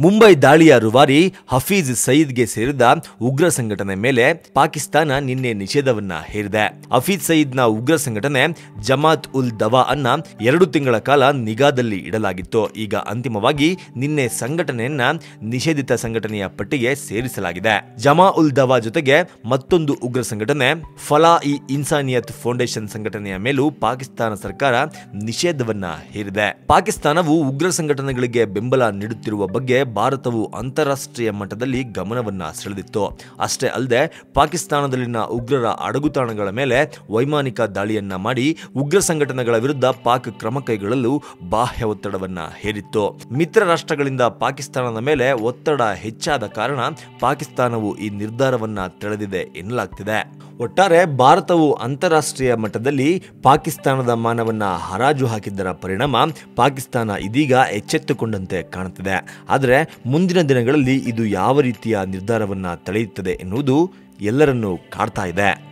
ಮುಂಬೈ ದಾಳಿಯ ರುವಾರಿ ಹಫೀಜ್ ಸಯೀದ್ಗೆ ಸೇರಿದ ಉಗ್ರ ಸಂಘಟನೆ ಮೇಲೆ ಪಾಕಿಸ್ತಾನ ನಿನ್ನೆ ನಿಷೇಧವನ್ನ ಹೇರಿದೆ. ಹಫೀಜ್ ಸಯೀದ್ನ ಉಗ್ರ ಸಂಘಟನೆ ಜಮಾತ್ ಉಲ್ ದವಾ ಅನ್ನ ಎರಡು ತಿಂಗಳ ಕಾಲ ನಿಗಾದಲ್ಲಿ ಇಡಲಾಗಿತ್ತು. ಈಗ ಅಂತಿಮವಾಗಿ ನಿನ್ನೆ ಸಂಘಟನೆಯನ್ನ ನಿಷೇಧಿತ ಸಂಘಟನೆಯ ಪಟ್ಟಿಗೆ ಸೇರಿಸಲಾಗಿದೆ. ಜಮಾ ಉಲ್ ದವಾ ಜೊತೆಗೆ ಮತ್ತೊಂದು ಉಗ್ರ ಸಂಘಟನೆ ಫಲಾ ಇ ಇನ್ಸಾನಿಯತ್ ಫೌಂಡೇಶನ್ ಸಂಘಟನೆಯ ಮೇಲೂ ಪಾಕಿಸ್ತಾನ ಸರ್ಕಾರ ನಿಷೇಧವನ್ನ ಹೇರಿದೆ. ಪಾಕಿಸ್ತಾನವು ಉಗ್ರ ಸಂಘಟನೆಗಳಿಗೆ ಬೆಂಬಲ ನೀಡುತ್ತಿರುವ ಬಗ್ಗೆ ಭಾರತವು ಅಂತಾರಾಷ್ಟ್ರೀಯ ಮಟ್ಟದಲ್ಲಿ ಗಮನವನ್ನು ಸೆಳೆದಿತ್ತು. ಅಷ್ಟೇ ಅಲ್ಲದೆ, ಪಾಕಿಸ್ತಾನದಲ್ಲಿನ ಉಗ್ರರ ಅಡಗುತಾಣಗಳ ಮೇಲೆ ವೈಮಾನಿಕ ದಾಳಿಯನ್ನ ಮಾಡಿ ಉಗ್ರ ಸಂಘಟನೆಗಳ ವಿರುದ್ಧ ಪಾಕ್ ಕ್ರಮ ಕೈಗೊಳ್ಳಲು ಬಾಹ್ಯ ಒತ್ತಡವನ್ನ ಹೇರಿತ್ತು. ಮಿತ್ರ ರಾಷ್ಟ್ರಗಳಿಂದ ಪಾಕಿಸ್ತಾನದ ಮೇಲೆ ಒತ್ತಡ ಹೆಚ್ಚಾದ ಕಾರಣ ಪಾಕಿಸ್ತಾನವು ಈ ನಿರ್ಧಾರವನ್ನ ತಳೆದಿದೆ ಎನ್ನಲಾಗ್ತಿದೆ. ಒಟ್ಟಾರೆ ಭಾರತವು ಅಂತಾರಾಷ್ಟ್ರೀಯ ಮಟ್ಟದಲ್ಲಿ ಪಾಕಿಸ್ತಾನದ ಮಾನವನ್ನ ಹರಾಜು ಹಾಕಿದ್ದರ ಪರಿಣಾಮ ಪಾಕಿಸ್ತಾನ ಇದೀಗ ಎಚ್ಚೆತ್ತುಕೊಂಡಂತೆ ಕಾಣುತ್ತಿದೆ. ಆದರೆ ಮುಂದಿನ ದಿನಗಳಲ್ಲಿ ಇದು ಯಾವ ರೀತಿಯ ನಿರ್ಧಾರವನ್ನು ತಳೆಯುತ್ತದೆ ಎನ್ನುವುದು ಎಲ್ಲರನ್ನೂ ಕಾಡ್ತಾ ಇದೆ.